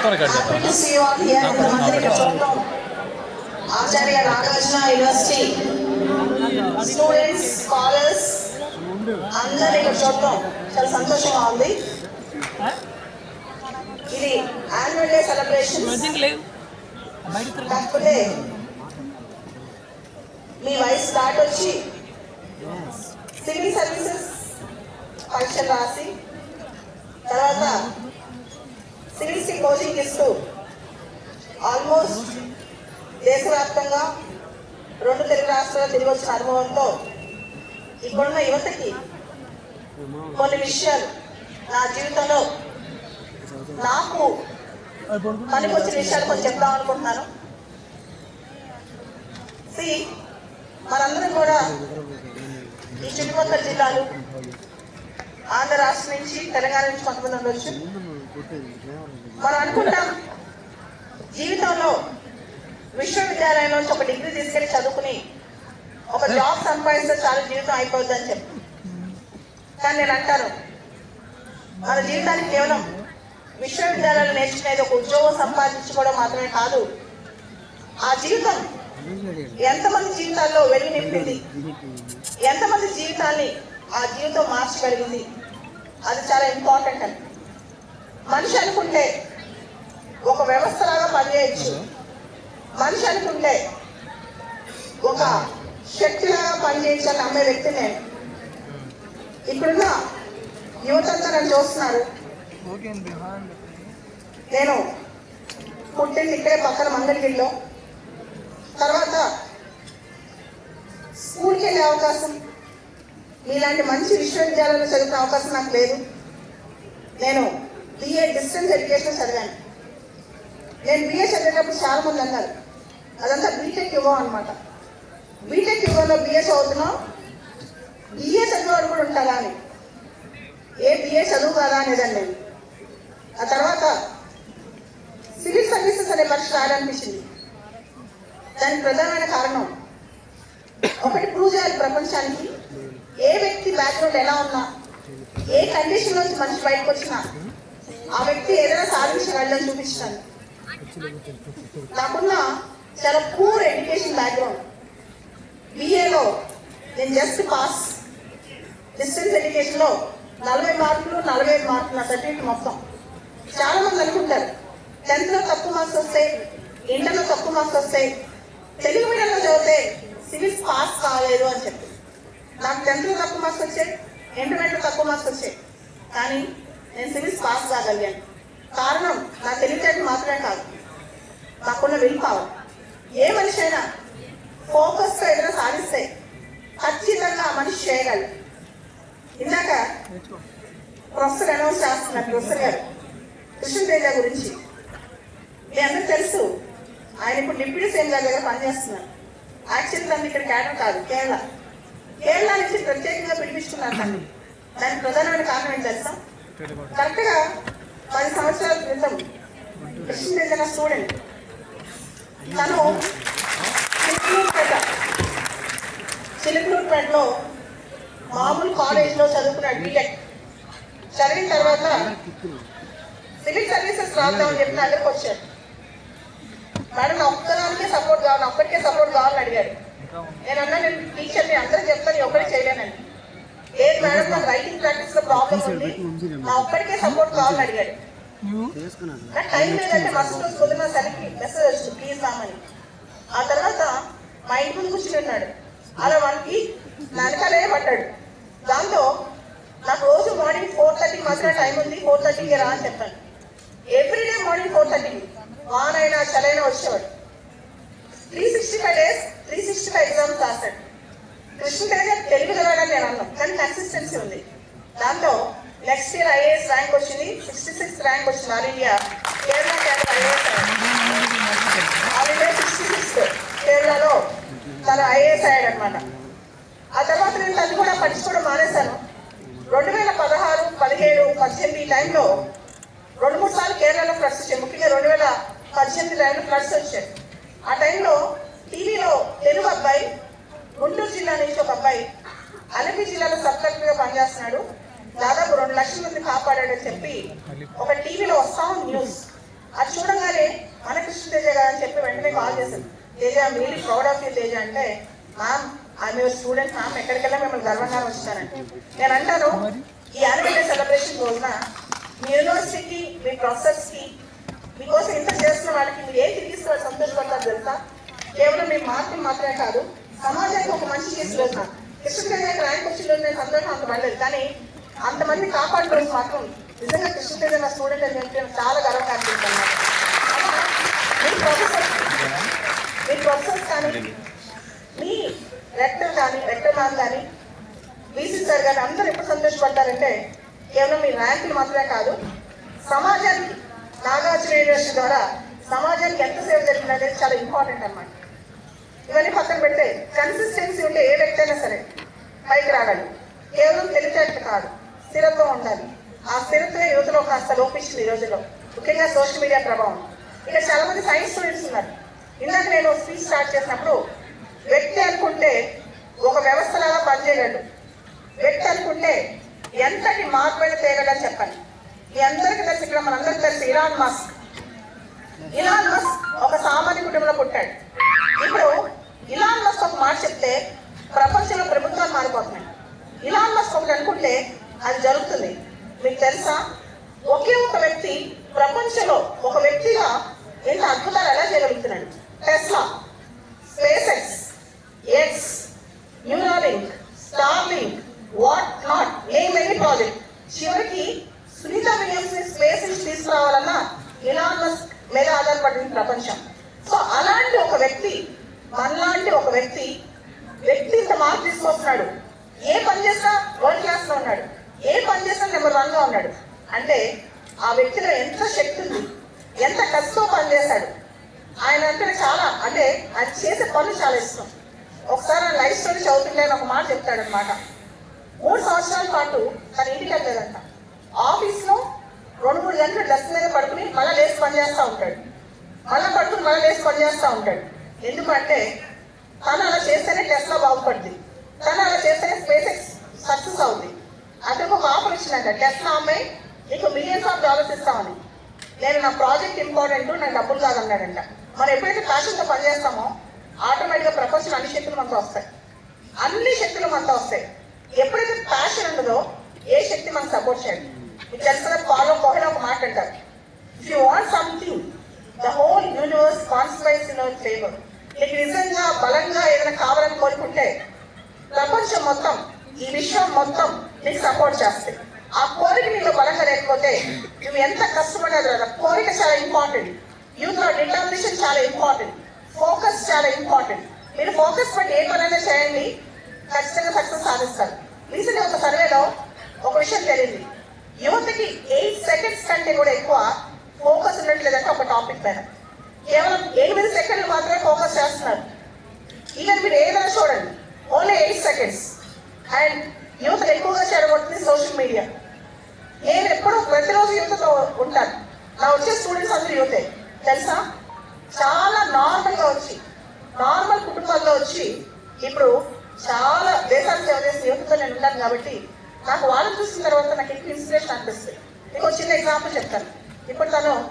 మొత్తం రికార్డ్ చేద్దాం. Acharya Nagarjuna university students scholars అందరు ఇక్కడ చూడటం చాలా సంతోషంగా ఉంది. ఇది యాన్యువల్ డే సెలబ్రేషన్ కాకపోతే మీ వయసు దాటి వచ్చి సివిల్ సర్వీసెస్ ఫంక్షన్ రాసి తర్వాత కోచింగ్ ఇస్తూ ఆల్మోస్ట్ దేశవ్యాప్తంగా రెండు తెలుగు రాష్ట్రాలు తిరిగి వచ్చిన అనుభవంతో ఇప్పుడున్న యువతకి కొన్ని విషయాలు నా జీవితంలో నాకు పనికొచ్చిన విషయాలు కొంచెం చెప్దాం అనుకుంటున్నాను. సి మనందరం కూడా ఈ చుట్టుపక్కల జిల్లాలు ఆంధ్ర రాష్ట్రం నుంచి తెలంగాణ నుంచి కొంతమంది ఉండొచ్చు మనం అనుకుంటాం జీవితంలో విశ్వవిద్యాలయం నుంచి ఒక డిగ్రీ తీసుకెళ్ళి చదువుకుని ఒక జాబ్ సంపాదిస్తే చాలు జీవితం అయిపోద్ది అని చెప్పి. కానీ నేను అంటాను మన జీవితానికి కేవలం విశ్వవిద్యాలయాలు నేర్చుకునేది ఒక ఉద్యోగం సంపాదించుకోవడం మాత్రమే కాదు. ఆ జీవితం ఎంతమంది జీవితాల్లో వెలుగు నింపింది? ఎంతమంది జీవితాన్ని ఆ జీవితం మార్చగలిగింది? అది చాలా ఇంపార్టెంట్ అని. మనిషి అనుకుంటే ఒక వ్యవస్థలాగా పనిచేయచ్చు. మనిషి అనుకుంటే ఒక శక్తిలాగా పనిచేయచ్చు అని నమ్మే వ్యక్తి నేను. ఇప్పుడున్న యువతంతా నన్ను చూస్తున్నారు. నేను పుట్టింది ఇక్కడే పక్కన మంగళగిరిలో. తర్వాత స్కూల్కి వెళ్ళే అవకాశం. మీలాంటి మంచి విశ్వవిద్యాలయంలో చదివిన అవకాశం నాకు లేదు. నేను బిఏ డిస్టెన్స్ ఎడ్యుకేషన్ చదివాను. నేను బిఏ చదివేటప్పుడు చాలా మంది అన్నారు అదంతా బీటెక్ యువ అనమాట బీటెక్ యువలో బిఏ చదువుతున్నాం బిఏ చదివేవాడు కూడా ఉంటారా అని. ఏ బిఏ చదువు కాదా అనేదాన్ని నేను. ఆ తర్వాత సివిల్ సర్వీసెస్ అనే పరీక్ష రాయాలనిపించింది. దానికి ప్రధానమైన కారణం ఒకటి ప్రూవ్ చేయాలి ప్రపంచానికి ఏ వ్యక్తి బ్యాక్గ్రౌండ్ ఎలా ఉన్నా ఏ కండిషన్ నుంచి మనిషి బయటకు వచ్చినా ఆ వ్యక్తి ఏదైనా సాధించగలని చూపించాను నాకున్న చాలా పూర్ ఎడ్యుకేషన్ బ్యాక్గ్రౌండ్ బిఏలో నేను జస్ట్ పాస్ డిస్టెన్స్ ఎడ్యుకేషన్లో నలభై మార్కులు నలభై ఐదు మార్కులు నా సర్టిఫికేట్ మొత్తం. చాలా మంది అనుకుంటారు టెన్త్లో తక్కువ మార్క్స్ వస్తాయి ఇంటర్లో తక్కువ మార్క్స్ వస్తాయి తెలుగు మీడియంలో చదివితే సివిల్స్ పాస్ కాలేదు అని చెప్పి. నాకు టెన్త్లో తక్కువ మార్క్స్ వచ్చాయి ఇంటర్మీడియట్లో తక్కువ మార్క్స్ వచ్చాయి. కానీ నేను సివిల్స్ పాస్ కాగలిగాను. కారణం నా తెలివితేటలు మాత్రమే కాదు. నాకున్న విల్ పవర్ ఏ మనిషి అయినా ఫోకస్తో ఏదైనా సాధిస్తే ఖచ్చితంగా ఆ మనిషి చేయగలరు ఇందాక ప్రొఫెసర్ అనౌన్స్ చేస్తున్నారు ప్రొఫెసర్ గారు. కృష్ణతేజ గురించి. మీ అందరూ తెలుసు ఆయన ఇప్పుడు డిప్యూటీ సీఎం గారి దగ్గర పనిచేస్తున్నారు. యాక్చువల్ తను ఇక్కడ కేరళ కాదు కేరళ. కేరళ నుంచి ప్రత్యేకంగా పిలిపించుకున్నారు తను దానికి ప్రధానమైన కారణం ఏంటి తెలుసా? కరెక్ట్గా పది సంవత్సరాల క్రితం కృష్ణ నా స్టూడెంట్ తను చిలుకలూరుపేట చిలుకలూరుపేటలో మామూలు కాలేజ్లో చదువుకున్నాడు బీటెక్ చదివిన తర్వాత సివిల్ సర్వీసెస్ రాద్దామని చెప్పి నా దగ్గరకు వచ్చాడు. మేడం నా ఒక్కదానికే సపోర్ట్ కావాలి ఒక్కరికే సపోర్ట్ కావాలని అడిగారు నేను అన్నా నేను టీచర్ నేను అందరూ చెప్తాను ఒక్కడే చేయలేనండి లేదు మేడం నాకు రైటింగ్ ప్రాక్టీస్లో ప్రాబ్లం ఉంది. నా ఒక్కడికే సపోర్ట్ కావాలని అడిగాడు. నాకు టైం లేదంటే మస్తు రోజు పొద్దున సరికి మెసేజ్ వచ్చింది ప్లీజ్ రామని. ఆ తర్వాత మా ఇంటి ముందు కూర్చుని ఉన్నాడు. అలా వానికి వెనకాలే పడ్డాడు. దాంతో నాకు రోజు మార్నింగ్ ఫోర్ థర్టీకి మాత్రమే టైం ఉంది ఫోర్ థర్టీకి రా అని చెప్పాను. ఎవ్రీడే మార్నింగ్ ఫోర్ థర్టీకి వానైనా చలైనా వచ్చేవాడు. Three sixty five days three sixty five exams రాశాడు కృష్ణతేజ తెలుగు చదవడానికి నేను అన్నాం కానీ కన్సిస్టెన్సీ ఉంది. దాంతో నెక్స్ట్ ఇయర్ ఐఏఎస్ ర్యాంక్ వచ్చింది. సిక్స్టీ సిక్స్ ర్యాంక్ వచ్చింది all India Kerala Kerala IAS all India sixty six కేరళలో తను ఐఏఎస్ అయ్యాడనమాట ఆ తర్వాత నేను తను కూడా పట్టించుకోవడం మానేశాను. రెండు వేల పదహారు పదిహేడు పద్దెనిమిది టైంలో రెండు మూడు సార్లు కేరళలో ఫ్లడ్స్ వచ్చాయి. ముఖ్యంగా రెండు వేల పద్దెనిమిది టైంలో ఫ్లడ్స్ వచ్చాయి. ఆ టైంలో టీవీలో తెలుగు అబ్బాయి గుంటూరు జిల్లా నుంచి ఒక అబ్బాయి అలపి జిల్లాలో సబ్ కలెక్టర్గా పనిచేస్తున్నాడు. దాదాపు రెండు లక్షల మంది కాపాడాడని చెప్పి ఒక టీవీలో వస్తా న్యూస్ అది చూడగానే మన కృష్ణ తేజ గారు అని చెప్పి వెంటనే కాల్ చేశాను తేజ మీరు ప్రౌడ్ ఆఫ్ యూ తేజ అంటే మ్యామ్ ఆమె స్టూడెంట్ మ్యామ్ ఎక్కడికెళ్ళా మిమ్మల్ని గర్వంగా వచ్చానండి నేను అంటాను ఈ యాన్యువల్ సెలబ్రేషన్ రోజున మీ యూనివర్సిటీకి మీ ప్రొఫెసర్స్కి మీకోసం ఇంత చేస్తున్న వాళ్ళకి మీరు ఏం తిరిగిస్తే సంతోషపడతారు తెలుసా? కేవలం మీ మాత్రం మాత్రమే కాదు సమాజానికి ఒక మంచి చేసి రోజున కృష్ణ ర్యాంక్ వచ్చిన నేను సంతోషం అంత పడలేదు కానీ అంతమంది కాపాడుకోవడం మాత్రం నిజంగా కృష్ణ నా స్టూడెంట్ అని చెప్పి చాలా గర్వంగా అనిపిస్తున్నాను మీ ప్రొఫెసర్స్ మీ ప్రొఫెసర్స్ కానీ మీ రెక్టర్ కానీ రెక్టర్ మ్యామ్ కానీ బీసీ సార్ కానీ అందరూ ఎప్పుడు సంతోషపడ్డారంటే కేవలం మీ ర్యాంకులు మాత్రమే కాదు సమాజానికి నాగార్జున యూనివర్సిటీ ద్వారా సమాజానికి ఎంత సేవ జరిగిందనేది చాలా ఇంపార్టెంట్ అనమాట ఇవన్నీ పక్కన పెడితే కన్సిస్టెన్సీ ఉంటే ఏ వ్యక్తి అయినా సరే పైకి రాగలడు. కేవలం తెలిసేట్లు కాదు స్థిరత్వం ఉండాలి. ఆ స్థిరత్వం యువతలో కాస్త లోపించింది ఈ రోజుల్లో. ముఖ్యంగా సోషల్ మీడియా ప్రభావం. ఇక చాలా మంది సైన్స్ స్టూడెంట్స్ ఉన్నారు. ఇందాక నేను స్పీచ్ స్టార్ట్ చేసినప్పుడు వ్యక్తి అనుకుంటే ఒక వ్యవస్థలాగా పనిచేయగలడు వ్యక్తి అనుకుంటే ఎంతటి మార్పుని తేగలని చెప్పండి మీ అందరికీ తెలిసి ఇక్కడ మనందరికీ తెలిసి ఇరాన్ మాస్క్ ఇలాన్ మస్క్ ఒక సామాన్య కుటుంబంలో పుట్టాడు ఇప్పుడు ఇలాన్ మస్క్ ఒక మాట చెప్తే ప్రపంచంలో ప్రభుత్వాలు మారిపోతున్నాయి ఇలాన్ మస్క్ ఒకటి అనుకుంటే అది జరుగుతుంది. మీకు తెలుసా? ఒకే ఒక వ్యక్తి ప్రపంచంలో ఒక వ్యక్తిగా ఎంత అద్భుతాలు ఎలా చేయగలుగుతున్నాడు? Tesla space X X Neuralink Starlink what not name any project చివరికి సునీత విలియమ్స్ని స్పేస్ నుంచి తీసుకురావాలన్నా ఇలాన్ మస్క్ మీద ఆధారపడింది ప్రపంచం. సో అలాంటి ఒక వ్యక్తి మనలాంటి ఒక వ్యక్తి వ్యక్తి ఇంత మార్పు తీసుకొస్తున్నాడు. ఏ పని చేసినా వరల్డ్ క్లాస్లో ఉన్నాడు ఏ పని చేసినా నెంబర్ వన్లో ఉన్నాడు అంటే ఆ వ్యక్తిలో ఎంత శక్తి ఉంది ఎంత కష్టం పని ఆయన అంటే చాలా అంటే అది చేసే పనులు చాలా ఇష్టం. ఒకసారి ఆయన లైఫ్ స్టోరీ చదువుతుంటే ఒక మాట చెప్తాడనమాట మూడు సంవత్సరాల పాటు తన ఇంటికి వెళ్ళలేదంట. ఆఫీస్లో రెండు మూడు గంటలు డస్ట్ మీద పడుకుని మళ్ళీ లేచి పని చేస్తూ ఉంటాడు. మళ్ళీ పడుకుని మళ్ళీ లేచి పని చేస్తూ ఉంటాడు. ఎందుకంటే తను అలా చేస్తేనే టెస్ట్లో బాగుపడుతుంది తను అలా చేస్తే స్పేస్ ఎక్స్ సక్సెస్ అవుతుంది అంటే ఒక ఆఫర్ ఇచ్చిందంట టెస్లా అమ్మాయి నీకు మిలియన్స్ ఆఫ్ డాలర్స్ ఇస్తామని. నేను నా ప్రాజెక్ట్ ఇంపార్టెంట్ నాకు డబ్బులు కాదన్నాడంట. మనం ఎప్పుడైతే ప్యాషన్తో పనిచేస్తామో ఆటోమేటిక్గా ప్రపంచం అన్ని శక్తులు మనతో వస్తాయి. అన్ని శక్తులు మనతో వస్తాయి. ఎప్పుడైతే ప్యాషన్ ఉండదో ఏ శక్తి మనకు సపోర్ట్ చేయండి మీకు తెలిసిన పాలో కోహలో ఒక మాట అంటారు. If you want something the whole universe conspires in our favour నీకు నిజంగా బలంగా ఏదైనా కావాలని కోరుకుంటే ప్రపంచం మొత్తం ఈ విశ్వం మొత్తం నీకు సపోర్ట్ చేస్తాయి ఆ కోరిక నీలో బలంగా లేకపోతే నువ్వు ఎంత కష్టపడేది కదా కోరిక చాలా ఇంపార్టెంట్ యూత్ డిటర్మినేషన్ చాలా ఇంపార్టెంట్ ఫోకస్ చాలా ఇంపార్టెంట్ మీరు ఫోకస్ బట్టి ఏ పనైనా చేయండి ఖచ్చితంగా సక్సెస్ సాధిస్తారు. రీసెంట్గా ఒక సర్వేలో ఒక విషయం తెలియంది. యువతకి ఎయిట్ సెకండ్స్ కంటే కూడా ఎక్కువ ఫోకస్ ఉండట్లేదంటే ఒక టాపిక్ పైన. కేవలం ఎనిమిది సెకండ్లు మాత్రమే ఫోకస్ చేస్తున్నారు. ఈవెన్ మీరు ఏదైనా చూడండి. Only eight seconds and youth ఎక్కువగా చేరబడుతుంది సోషల్ మీడియా నేను ఎప్పుడు ప్రతిరోజు యువతతో ఉంటాను. నా వచ్చే స్టూడెంట్స్ అందరూ యూతే. తెలుసా? చాలా నార్మల్గా వచ్చి నార్మల్ కుటుంబాల్లో వచ్చి ఇప్పుడు చాలా దేశానికి సేవ చేసిన యూత్తో నేను ఉంటాను కాబట్టి నాకు వాళ్ళని చూసిన తర్వాత నాకు ఎక్కువ ఇన్స్పిరేషన్ అనిపిస్తుంది. మీకు ఒక చిన్న ఎగ్జాంపుల్ చెప్తాను. ఇప్పుడు తను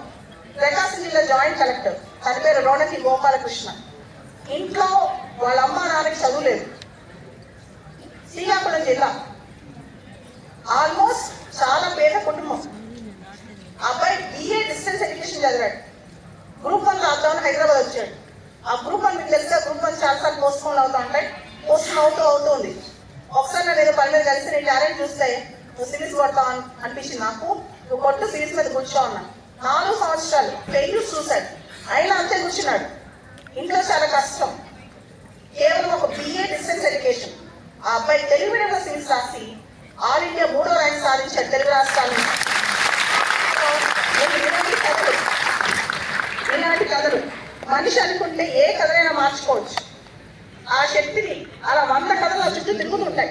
ప్రకాశం జిల్లా జాయింట్ కలెక్టర్. తన పేరు రోణకి గోపాలకృష్ణ. ఇంట్లో వాళ్ళ అమ్మ నాన్నకి చదువు లేదు. శ్రీకాకుళం జిల్లా. ఆల్మోస్ట్ చాలా పేద కుటుంబం. అబ్బాయి బిఏ డిస్టెన్స్ ఎడ్యుకేషన్ చదివాడు. గ్రూప్ వన్ లాక్డౌన్ హైదరాబాద్ వచ్చాడు. ఆ గ్రూప్ వన్ మీకు తెలిస్తే గ్రూప్ వన్ చాలాసార్లు పోస్ట్ పోన్ అవుతూ ఉంటాయి. పోస్ట్ అవుతూ అవుతుంది ఒకసారి నేను ఏదో పని మీద కలిసి నీ టాలెంట్ చూస్తే నువ్వు సిరీస్ కొడతావు అని అనిపించింది నాకు. నువ్వు కొట్టు సిరీస్ మీద కూర్చో ఉన్నా నాలుగు సంవత్సరాలు ఫెయిల్యూర్ చూశాడు. అయినా అంతే కూర్చున్నాడు. ఇంట్లో చాలా కష్టం. కేవలం ఒక బిఏ డిస్టెన్స్ ఎడ్యుకేషన్ ఆ అబ్బాయి తెలుగు మీడియంలో సిరీస్ రాసి ఆల్ ఇండియా మూడో ర్యాంక్ సాధించాడు తెలుగు రాష్ట్రాలు ఇలాంటి కథలు. ఇలాంటి కథలు. మనిషి అనుకుంటే ఏ కథనైనా మార్చుకోవచ్చు. ఆ శక్తిని అలా వంద కథలు ఆ చుట్టూ తిరుగుతుంటాయి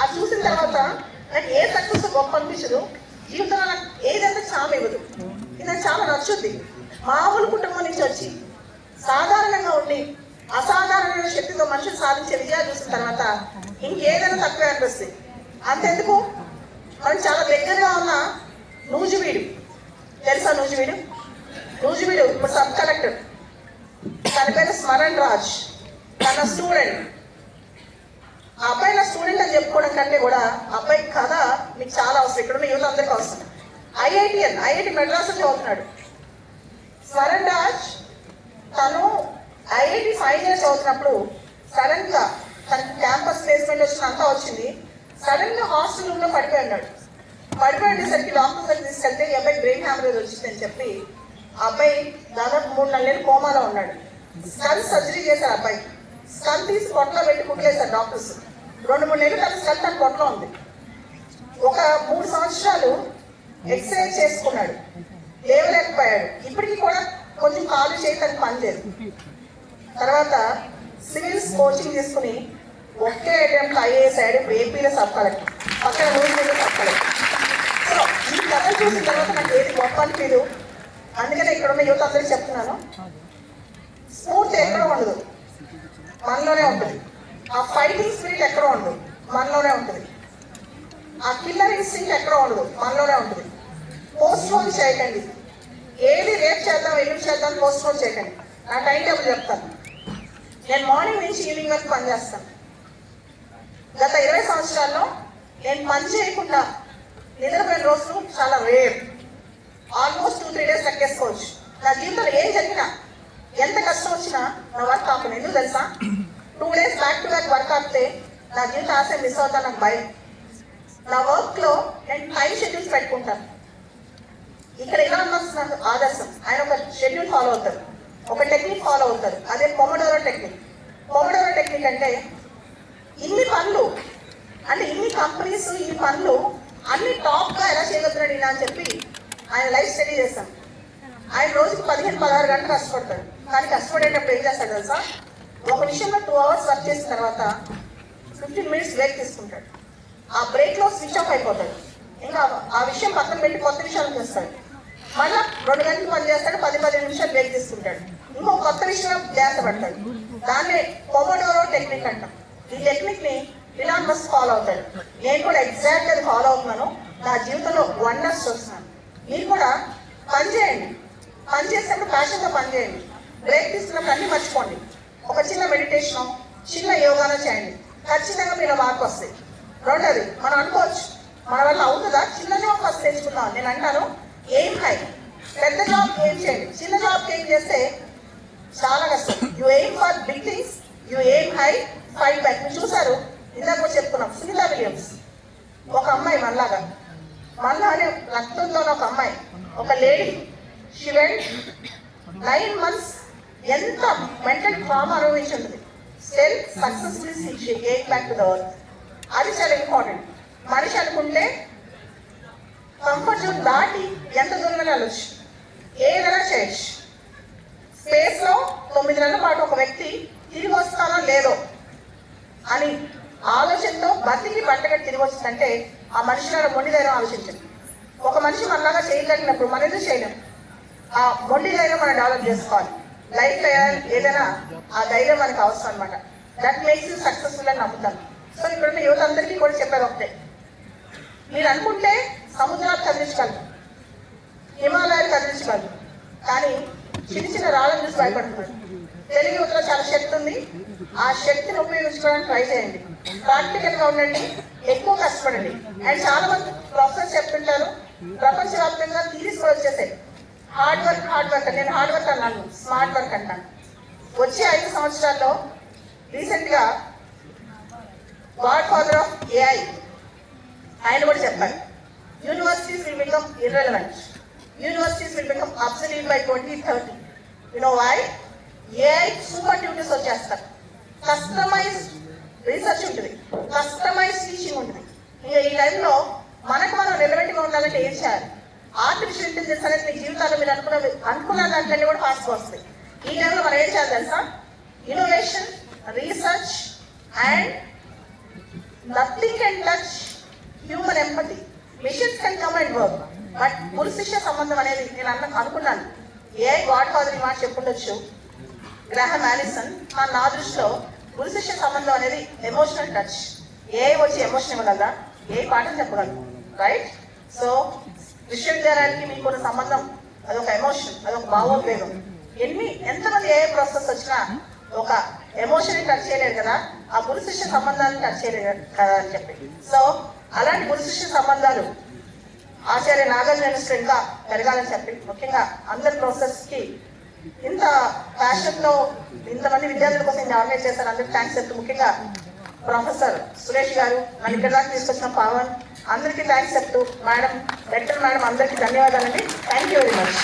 అది చూసిన తర్వాత నాకు ఏ సక్సెస్ గొప్ప అనిపించదు. జీవితంలో నాకు ఏదైతే చామ ఇవ్వదు. ఇది నాకు చాలా నచ్చుద్ది. మామూలు కుటుంబం నుంచి వచ్చి సాధారణంగా ఉండి అసాధారణమైన శక్తితో మనుషులు సాధించే విజయాలు చూసిన తర్వాత ఇంకేదైనా తక్కువే అనిపిస్తుంది. అంతెందుకు? మనం చాలా దగ్గరగా ఉన్న నూజివీడు. తెలుసా నూజివీడు? నూజివీడు ఇప్పుడు సబ్ కలెక్టర్. తన పేరు స్మరణ్ రాజ్. తన స్టూడెంట్ ఆ అబ్బాయి నా స్టూడెంట్ అని చెప్పుకోవడం కంటే కూడా అబ్బాయి కథ మీకు చాలా అవసరం. ఇక్కడ ఉన్న యూత్ అందరికీ అవసరం. ఐఐటిఎన్ ఐఐటి మెడ్రాస్ చదువుతున్నాడు. స్మరణ్ రాజ్ తను ఐఐటి ఫైవ్ ఇయర్స్ చదువుతున్నప్పుడు సడన్గా తనకి క్యాంపస్ ప్లేస్మెంట్ వచ్చిన అంతా వచ్చింది. సడన్గా హాస్టల్ రూమ్లో పడిపోయి ఉన్నాడు. పడిపోయేసరికి డాక్టర్ దగ్గర తీసుకెళ్తే ఈ అబ్బాయి బ్రెయిన్ హ్యామరేజ్ వచ్చిందని చెప్పి అబ్బాయి దాదాపు మూడు నెలలు కోమాలో ఉన్నాడు. స్కల్ సర్జరీ చేశారు అబ్బాయి స్కల్ తీసి పొట్టలో పెట్టి కుట్లేశారు డాక్టర్స్. రెండు మూడు నెలలు తన స్కల్ తన పొట్టలో ఉంది. ఒక మూడు సంవత్సరాలు ఎక్స్రే చేసుకున్నాడు. లేవలేకపోయాడు. ఇప్పటికీ కూడా కొంచెం కాలు చేయటానికి పని లేదు. తర్వాత సివిల్స్ కోచింగ్ తీసుకుని ఒకే అటెంప్ట్ ఐఏఎస్ అయ్యాడు ఇప్పుడు ఏపీలో సబ్ కలెక్టర్. పక్కన నూజివీడులో సబ్ కలెక్టర్. సో ఈ కథ చూసిన తర్వాత నాకు ఏది గొప్ప అనిపించదు. అందుకనే ఇక్కడ ఉన్న యువత అందరికీ చెప్తున్నాను. స్ఫూర్తి ఎక్కడ ఉండదు. మనలోనే ఉంటుంది. ఆ ఫైటింగ్ స్పిరిట్ ఎక్కడ ఉండదు. మనలోనే ఉంటుంది. ఆ కిల్లర్ ఇన్స్టింగ్ ఎక్కడ ఉండదు. మనలోనే ఉంటుంది. పోస్ట్ పోన్ చేయకండి. ఏది రేపు చేద్దాం ఎల్లుండి చేద్దాం పోస్ట్ పోన్ చేయకండి. నా టైం టేబుల్ చెప్తాను. నేను మార్నింగ్ నుంచి ఈవినింగ్ వరకు పనిచేస్తాను గత ఇరవై సంవత్సరాల్లో నేను పని చేయకుండా నిద్రపోయిన రోజులు చాలా rare almost two three days లెక్కేసుకోవచ్చు నా జీవితంలో ఏం జరిగినా ఎంత కష్టం వచ్చినా నా వర్క్ ఆపను. ఎందుకు తెలుసా? Two days back to back work ఆపితే నా జీవితం ఆశ మిస్ అవుతా నాకు భయం. నా వర్క్లో నేను టైం షెడ్యూల్స్ పెట్టుకుంటాను. ఇక్కడ ఇలా నాకు ఆదర్శం. ఆయన ఒక షెడ్యూల్ ఫాలో అవుతారు ఒక టెక్నిక్ ఫాలో అవుతారు. అదే పొమడోరో టెక్నిక్ పొమడోరో టెక్నిక్ అంటే ఇన్ని పనులు అంటే ఇన్ని కంపెనీస్ ఈ పనులు అన్ని టాప్గా ఎలా చేయగలుగుతున్నాడు ఈయన అని చెప్పి ఆయన లైఫ్ స్టడీ చేస్తాం ఆయన రోజుకి పదిహేను పదహారు గంటలు కష్టపడతాడు. కానీ కష్టపడేటప్పుడు ఏం చేస్తాడు తెలుసా? ఒక విషయంలో టూ అవర్స్ వర్క్ చేసిన తర్వాత ఫిఫ్టీన్ మినిట్స్ బ్రేక్ తీసుకుంటాడు. ఆ బ్రేక్లో స్విచ్ ఆఫ్ అయిపోతాడు. ఇంకా ఆ విషయం పక్కన పెట్టి కొత్త విషయాలు చేస్తాడు. మళ్ళీ రెండు గంటలు పని చేస్తాడు పది పది నిమిషాలు బ్రేక్ తీసుకుంటాడు. ఇంకో కొత్త విషయంలో ధ్యాస పడతాడు. దాన్ని పొమోడోరో టెక్నిక్ అంటాం. ఈ టెక్నిక్ని ఇలాన్ మస్ ఫాలో అవుతాడు. నేను కూడా ఎగ్జాక్ట్ అది ఫాలో అవుతున్నాను. నా జీవితంలో వండర్స్ చూస్తున్నాను. మీరు కూడా పని చేయండి. పని చేసేటప్పుడు passion పని చేయండి. బ్రేక్ తీసుకున్నప్పుడు అన్ని మర్చిపోండి. ఒక చిన్న మెడిటేషన్ చిన్న యోగానో చేయండి. ఖచ్చితంగా మీలో మార్పు వస్తాయి. రెండోది మనం అనుకోవచ్చు. మన వల్ల అవుతుందా? చిన్న జాబ్ ఫస్ట్ తెచ్చుకుందాం నేను అంటాను ఏం హై? పెద్ద జాబ్ ఏం చేయండి చిన్న జాబ్ ఏం చేస్తే చాలా కష్టం. You aim for big things you aim high fight back మీరు చూసారు ఇందాక కూడా చెప్పుకున్నాం. సునీత విలియమ్స్ ఒక అమ్మాయి మళ్ళాగా మళ్ళా అనే రక్తంతో ఒక అమ్మాయి. ఒక lady she went nine months ఎంత మెంటల్ ట్రామా అనుభవించి ఉంటుంది still successful she back to the అది చాలా ఇంపార్టెంట్ మనిషి అనుకుంటే కంఫర్ట్ జోన్ దాటి ఎంత దూరం వెళ్ళవచ్చు ఏదైనా చేయొచ్చు? స్పేస్లో తొమ్మిది నెలల పాటు ఒక వ్యక్తి తిరిగి వస్తానో లేదో అని ఆలోచనతో బతికి బట్టగా తిరిగి వచ్చిందంటే ఆ మనిషిలో మొండి ధైర్యం ఆలోచించండి. ఒక మనిషి మనలాగా చేయగలిగినప్పుడు మనం ఎందుకు చేయలేం? ఆ మొండి ధైర్యం మనం డెవలప్ చేసుకోవాలి. లైఫ్ ఏదైనా ఆ ధైర్యం మనకు అవసరం అనమాట దట్ మేక్స్ యూ సక్సెస్ఫుల్ అని నమ్ముతాను సో ఇక్కడ యువత అందరికీ కూడా చెప్పేది ఒకటే. మీరు అనుకుంటే సముద్రాలు కదిలించగలరు హిమాలయాలు కదిలించగలరు కానీ చిన్న చిన్న రాళ్ళని చూసి భయపడుతున్నారు. తెలుగు యువతలో చాలా శక్తి ఉంది. ఆ శక్తిని ఉపయోగించుకోవడానికి ట్రై చేయండి. ప్రాక్టికల్గా ఉండండి. ఎక్కువ కష్టపడండి. అండ్ చాలా మంది ప్రొఫెసర్స్ చెప్తుంటారు ప్రపంచవ్యాప్తంగా థీరీస్ వచ్చేసాయి. హార్డ్ వర్క్ హార్డ్ వర్క్ నేను హార్డ్ వర్క్ అన్నాను. స్మార్ట్ వర్క్ అంటాను. వచ్చే ఐదు సంవత్సరాల్లో రీసెంట్గా గాడ్ ఫాదర్ ఆఫ్ ఏఐ ఆయన కూడా చెప్పారు. Universities will become irrelevant universities will become obsolete by twenty thirty know why? AI AI super tutors వచ్చేస్తారు కస్టమైజ్ రీసెర్చ్ ఉంటుంది. కస్టమైజ్ టీచింగ్ ఉంటుంది. ఇంకా ఈ టైంలో మనకు మనం relevant గా ఉండాలంటే ఏం చేయాలి? ఆర్టిఫిషియల్ ఇంటెలిజెన్స్ అనేది మీ జీవితాల్లో మీరు అనుకున్న అనుకున్న దాంట్లో కూడా ఫాస్ట్ వస్తాయి. ఈ టైంలో మనం ఏం చేయాలి తెలుసా? Innovation research and nothing can touch human empathy machines can come and work but పురు శిష్య సంబంధం అనేది నేను అన్న అనుకున్నాను. ఏ గాడ్ ఫాదర్ మాట చెప్పుండొచ్చు? గ్రహం ఆలిసన్ ఆ నా దృష్టిలో గురు శిష్య సంబంధం అనేది ఎమోషనల్ టచ్ ఏ వచ్చి ఎమోషన్ ఇవ్వగలరా ఏ పాఠం చెప్పగలరు రైట్ సో విశ్వవిద్యాలయానికి మీకున్న సంబంధం అదొక ఎమోషన్ అదొక భావోద్వేగం. ఎన్ని ఎంతమంది ఏ ప్రాసెస్ వచ్చినా ఒక ఎమోషన్ టచ్ చేయలేదు కదా? ఆ పురుష శిష్య టచ్ చేయలేదు కదా అని చెప్పి. సో అలాంటి గురు శిష్య సంబంధాలు ఆచార్య నాగార్జున ఇంకా పెరగాలని చెప్పి ముఖ్యంగా అందరి ప్రాసెస్కి ఇంత ఫ్యాషన్లో ఇంతమంది విద్యార్థుల కోసం ఇది ఆర్గనైజ్ చేశారు. అందరికి థ్యాంక్స్ చెప్తూ ముఖ్యంగా ప్రొఫెసర్ సురేష్ గారు మన ఇక్కడ దాకా తీసుకొచ్చిన పవన్ అందరికీ థ్యాంక్స్ చెప్తూ మేడం లెక్చర్ మేడం అందరికీ ధన్యవాదాలండి. Thank you very much